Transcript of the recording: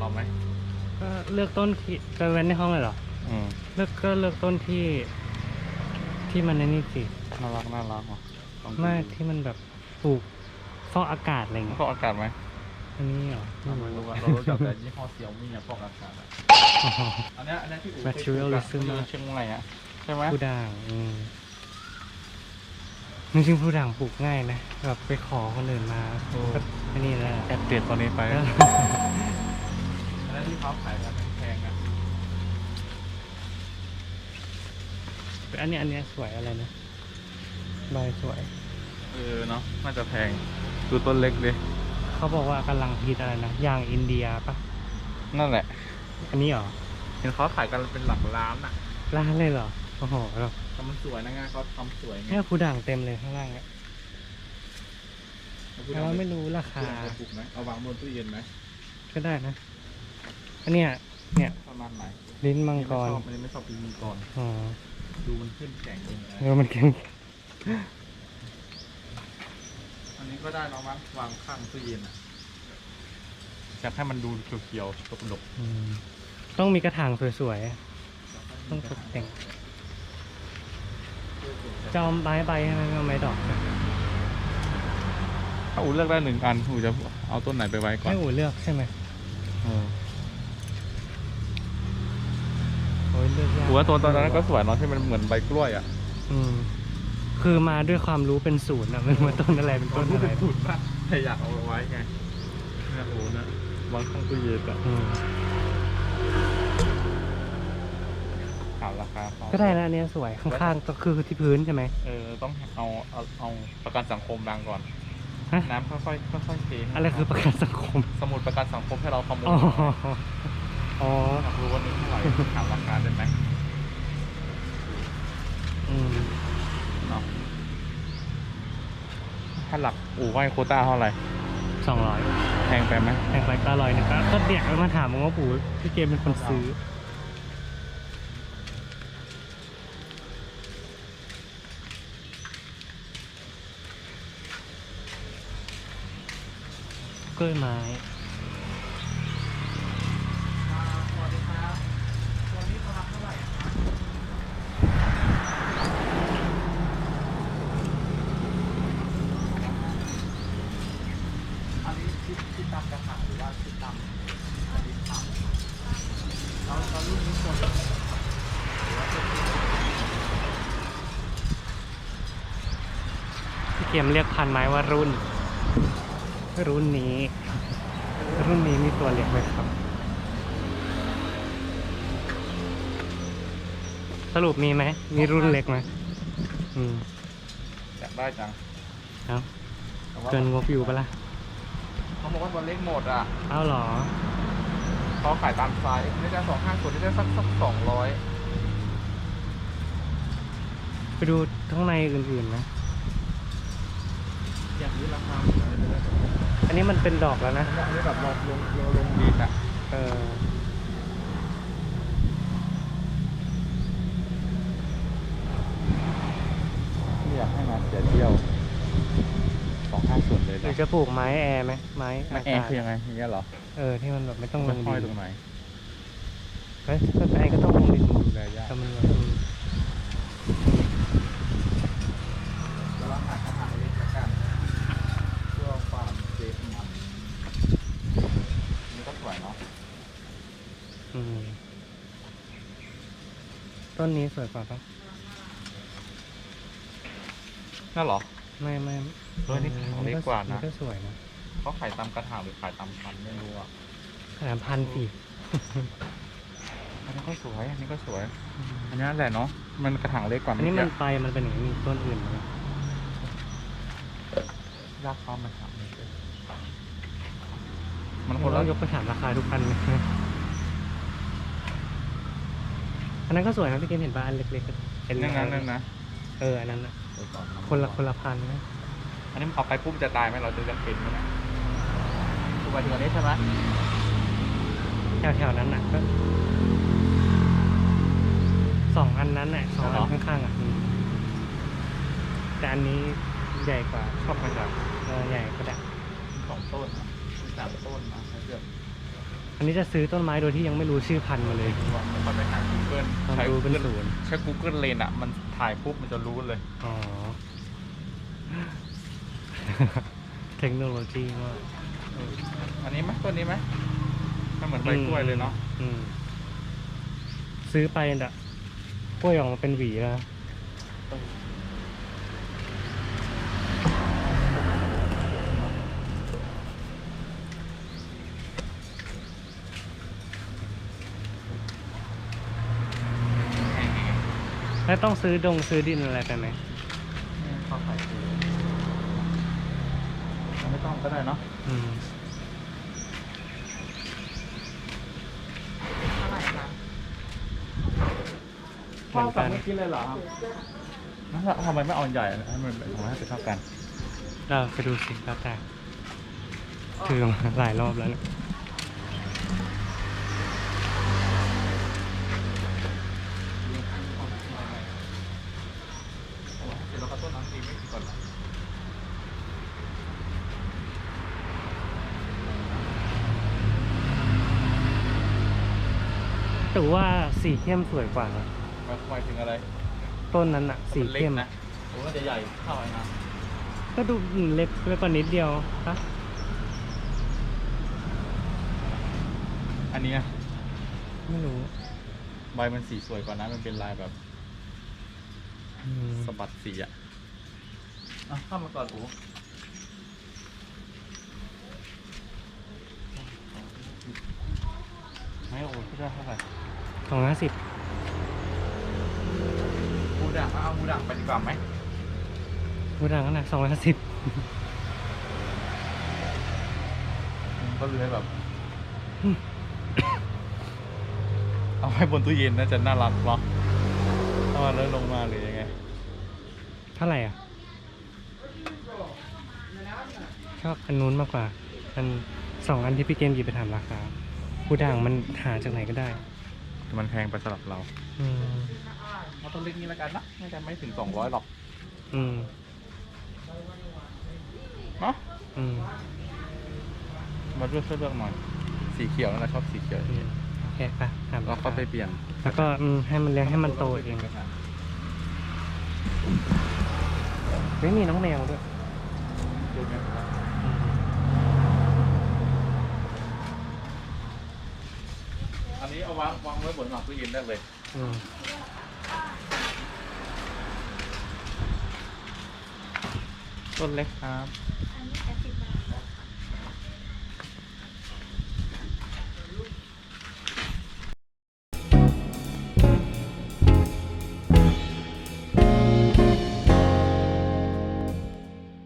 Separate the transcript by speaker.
Speaker 1: เราไหม
Speaker 2: ก็เลือกต้นที่ไปเว้นในห้องเลยเหรอ
Speaker 1: อืม
Speaker 2: เลือกก็เลือกต้นที่ ที่มันในนี่สิ
Speaker 1: น่ารักน่ารักว่ะลองดู
Speaker 2: ไม่ที่มันแบบปลูกฟอกอากาศอะไร
Speaker 1: มัน
Speaker 2: เงี้ย
Speaker 1: ฟอกอากาศไหม
Speaker 2: อันนี้เหรอ
Speaker 1: ไม่รู้ว่าเรารู้จักแต่ยี่ห้อเซียวมี่อะฟอกอากาศอะ
Speaker 2: อ๋อ
Speaker 1: อันเนี้ยอันเนี้ยที่อู๋
Speaker 2: Materialism
Speaker 1: ที่เชียงใหม่อะใช่ไหม
Speaker 2: ผู้ด่างอืมจริงๆผู้ด่างปลูกง่ายนะแบบไปขอคนอื่นมาก็อันนี้แหละ
Speaker 1: แอบเปลี่ยนตัวนี้ไป
Speaker 2: แล้ว
Speaker 1: อันนั้นที่ เขาขายกันแพงๆอะ
Speaker 2: อันนี้อันเนี้ยสวยอะไรนะใบสวย
Speaker 1: เออเนาะน่าจะแพงดูต้นเล็กดิ
Speaker 2: เขาบอกว่ากำลังฮิตอะไรนะอย่างอินเดียปะ
Speaker 1: นั่นแหละ
Speaker 2: อันนี้เหรอ
Speaker 1: เห็นเขาขายกันเป็นหลักล้านอะ
Speaker 2: ร้านเลยเหรอโอ้โหแบบ
Speaker 1: แต่มันสวยนะงานเขาทำสวยไง
Speaker 2: เนี่ยผู้ด่างเต็มเลยข้างล่างอะ
Speaker 1: แล้วพูด
Speaker 2: แต่ว่าไม่รู้รา
Speaker 1: คา
Speaker 2: คา
Speaker 1: จะปลูกไหมเอาวางบนตู้เย็นไหม
Speaker 2: ก็ได้นะ อันเนี้ยเนี่ย
Speaker 1: ประมาณไหน
Speaker 2: ลิ้นมังกร
Speaker 1: อันนี้ไม่ชอบอันนี้ไม่ชอบเป็นมังกร
Speaker 2: อ๋อ
Speaker 1: ดูมันขึ้นแข็งเองนะ
Speaker 2: เออมันเก่ง
Speaker 1: อันนี้ก็ได้เนาะมั้งวางข้างตู้เย็นอะอยากให้มันดูเขียวๆตกดก
Speaker 2: อืมต้องมีกระถางสวยๆอะต้องตกแต่งจะเอาไม้ใบใช่ไหมไม่เอาไม้ดอก
Speaker 1: ถ้าอูเลือกได้หนึ่งอันอูจะเอาต้นไหนไปไว้ก่อน
Speaker 2: ให้อูเลือกใช่ไหม
Speaker 1: เออ
Speaker 2: โอ้ยเลือกยาก
Speaker 1: อูว่าตัวตอนนั้นก็สวยเนาะที่มันเหมือนใบกล้วยอะ
Speaker 2: อืมคือมาด้วยความรู้เป็นศูนย์อะไม่รู้ว่าต้นอะไรเป็นต้นอะไร
Speaker 1: ถูกป่ะแต่อยากเอาไว้ไงเนี่ยโอ้นะวางข้างตู้เย็นอะ
Speaker 2: อืม
Speaker 1: ถามราคาเขา
Speaker 2: ก็ได้นะอันเนี้ยสวยข้างๆก็คือที่พื้นใช่ไหม
Speaker 1: เออต้องเอาเอาเอาประกันสังคมดังก่อน
Speaker 2: ฮะ
Speaker 1: น้ำค่อยๆค่อยๆเทให้
Speaker 2: อะไรคือประกันสังคม
Speaker 1: สมุดประกันสังคมให้เราขโมย
Speaker 2: อ๋ ออ๋อ
Speaker 1: อยากรู้ว่านี้เท่าไหร่ถามราคาได้ไหม
Speaker 2: อืม
Speaker 1: เนาะถ้าหลักอู่ไว้โควต้าเท่าไหร่
Speaker 2: สองร้อย
Speaker 1: แพงไปไหม
Speaker 2: แพงไปก็อร่อยหนึ่งก็ก็เดี๋ยวมาถามมึงว่าปู่พี่เกมเป็นคนซื้อ กล้วยไม้
Speaker 1: สวัสดีครับวันนี้ราคาเท่าไหร่อันนี้คิดคิดตาม กระถางหรือว่าคิดตามอันนี้ตามเราเรารุ่นนี้คนหรือว่าเป็น
Speaker 2: พี่เกมเรียกพันไม้ว่ารุ่น รุ่นนี้ รุ่นนี้มีตัวเล็กไหมครับ สรุปมีไหม มีรุ่นเล็กไหมอืม
Speaker 1: อยากได้จัง
Speaker 2: เอา
Speaker 1: แต่ว่า
Speaker 2: เกินงบอยู่ปะล่ะ
Speaker 1: เขาบอกว่าตัวเล็กหมดอะ
Speaker 2: เอาเหรอ
Speaker 1: เขาขายตามไซส์นี่ได้สองห้าส่วนนี่ได้สักสักสองร้อย
Speaker 2: ไปดูข้างในอื่นๆนะ
Speaker 1: อยากรู้ราคาเหมือนกันเลย
Speaker 2: อันนี้มันเป็นดอกแล้วนะ
Speaker 1: อันนี้แบบลงลงลงลงดินอะ
Speaker 2: เออ
Speaker 1: ไม่อยากให้มาเสียเที่ยว สองห้าส่วนเลย
Speaker 2: หรือ
Speaker 1: นะ
Speaker 2: จะปลูกไม้แอร์ไหมไม้
Speaker 1: ไม่แอร์คือยังไงอย่างเงี้ยเหรอ
Speaker 2: เออที่มันแบบไม่ต้องล
Speaker 1: ไม่
Speaker 2: ง
Speaker 1: ค่อย
Speaker 2: ดิ
Speaker 1: ตรง
Speaker 2: น
Speaker 1: ไหน
Speaker 2: เฮ้ยก็ไอก็ต้องลงดิน
Speaker 1: ดูแลยาก
Speaker 2: แต่มันแบบอืม
Speaker 1: แล้วเราหากระถางเล็กละกันเพื่อความเซฟมันนี่ก็สวยเนาะ
Speaker 2: อืมต้นนี้สวยกว่าปะ
Speaker 1: นั่นเหรอ
Speaker 2: ไม่ไม่
Speaker 1: เออนี่ของเล็กกว่านะ
Speaker 2: ก็สวยนะ
Speaker 1: เขาขายตามกระถางหรือขายตามพันไม่รู้อะ
Speaker 2: ขนาดพันสี่
Speaker 1: อันนี้ก็สวย อันนี้ก็สวย อันนี้แหละเนาะ มันกระถางเล็กกว่า
Speaker 2: อันนี้มัน
Speaker 1: เกี้
Speaker 2: ไปมันเป็นอย่างนี้มีต้นอื่นไหม
Speaker 1: ยากเข้ามาถามเลยมันค
Speaker 2: มันน
Speaker 1: ละ
Speaker 2: ต้องยกไปถามราคาทุกอันเลยอันนั้นก็สวยนะพี่เกมเห็นป่ะอันเล็กๆเป็น
Speaker 1: นั่นนั่นนั่นนะ
Speaker 2: เอออันนั้นน่ะคนละคนละพันนะ
Speaker 1: อันนี้เอาไปปุ๊บจะตายไหมเราจะจะเป็นไหมเนี่ยคือหมายถึงอันนี้ใช่ไหม
Speaker 2: แถวแถวๆนั้นน่ะก็สองอันนั้นน่ะสองอันข้างๆอะอืมแต่อันนี้ใหญ่กว่า
Speaker 1: ชอบมาจาก
Speaker 2: เออใหญ่ก็ได้
Speaker 1: สองต้นนะมีสามต้นนะให้เลือก
Speaker 2: อันนี้จะซื้อต้นไม้โดยที่ยังไม่รู้ชื่อพันธุ์มาเลย
Speaker 1: มันไปหา Google
Speaker 2: ความ
Speaker 1: ใช้
Speaker 2: รู้เป็น
Speaker 1: Google
Speaker 2: ศูนย์
Speaker 1: ใช้ Google Lens อะ มันถ่ายปุ๊บมันจะรู้เลย
Speaker 2: อ๋อ เทคโนโลยีมาก
Speaker 1: อันนี้ไหมต้นนี้ไหมมันเหมือนใบกล้วยเลยเนาะ
Speaker 2: อืมซื้อไปน่ะกล้วยออกมาเป็นหวีแล้วนะแล้วต้องซื้อดงซื้อดินอะไรไปไหม
Speaker 1: ข้าวไข่ปู ไม่ต้องก็ได้เนาะ
Speaker 2: อืมเหมือนกัน
Speaker 1: เมื่อกี้เลยเหรอครับนั่นแหละทำไมไม่เอาอันใหญ่อะให้มันผมให้ไปเท่ากัน
Speaker 2: เราไปดูสิแล้วแต่คือมาหลายรอบแล้วเนี่ย
Speaker 1: เดี๋ยวเราก็ต้นน้ำตีไม่ก่อน
Speaker 2: แต่ว่าสีเข้มสวยกว่านะ
Speaker 1: หมายถึงอะไร
Speaker 2: ต้นนั้นอะสี
Speaker 1: นล็ก
Speaker 2: เข้ม
Speaker 1: นะโอ้มันจะใหญ่เท่าไหร่นะ
Speaker 2: ก็ดูเล็กเล็กกว่านิดเดียวปะ
Speaker 1: อันนี้อะ
Speaker 2: ไม่รู้
Speaker 1: ใบมันสีสวยกว่านะมันเป็นลายแบบ
Speaker 2: อืม
Speaker 1: สะบัดสีอะอะเข้ามาก่อนโอ้ไม่โอ้ที่ได้เท่าไหร่
Speaker 2: สองห้าสิบ
Speaker 1: มูดังเอามูดังไปดีกว่าไหม
Speaker 2: พูดดังขนาดสองร้อยห้าสิบ
Speaker 1: ก็เลยแบบ เอาไว้บนตู้เย็นน่าจะน่ารักเนาะถ้ามันเลื่อนลงมาหรือยังไง
Speaker 2: เท่าไหร่อะ ชอบอันนู้นมากกว่า อันสองอันที่พี่เกมหยิบไปถามราคาผู้ด่างมันหาจากไหนก็ได้
Speaker 1: แต่มันแพงไปสำหรับเรา
Speaker 2: อืม
Speaker 1: เอาต้นเล็กนี้แล้วกันนะน่าจะไม่ถึงสองร้อยหรอก
Speaker 2: อืม
Speaker 1: เนาะ
Speaker 2: อืม
Speaker 1: มาเลือกช่วยเลือกหน่อยสีเขียวนั่นแหละชอบสีเขียว
Speaker 2: อืมโอเคปะถาม
Speaker 1: เรา
Speaker 2: รา
Speaker 1: ก็
Speaker 2: คา
Speaker 1: ไปเปลี่ยน
Speaker 2: แล้วก็อืมให้มันเลี้ยงให้มันโตเองไม่มีน้องแมวด้วย
Speaker 1: ดูไหม
Speaker 2: อืม
Speaker 1: อั นนี้เอาวางวางไว้บนหลังตู้เย็นได้เลย
Speaker 2: อืม
Speaker 1: ต้นเล็กครับ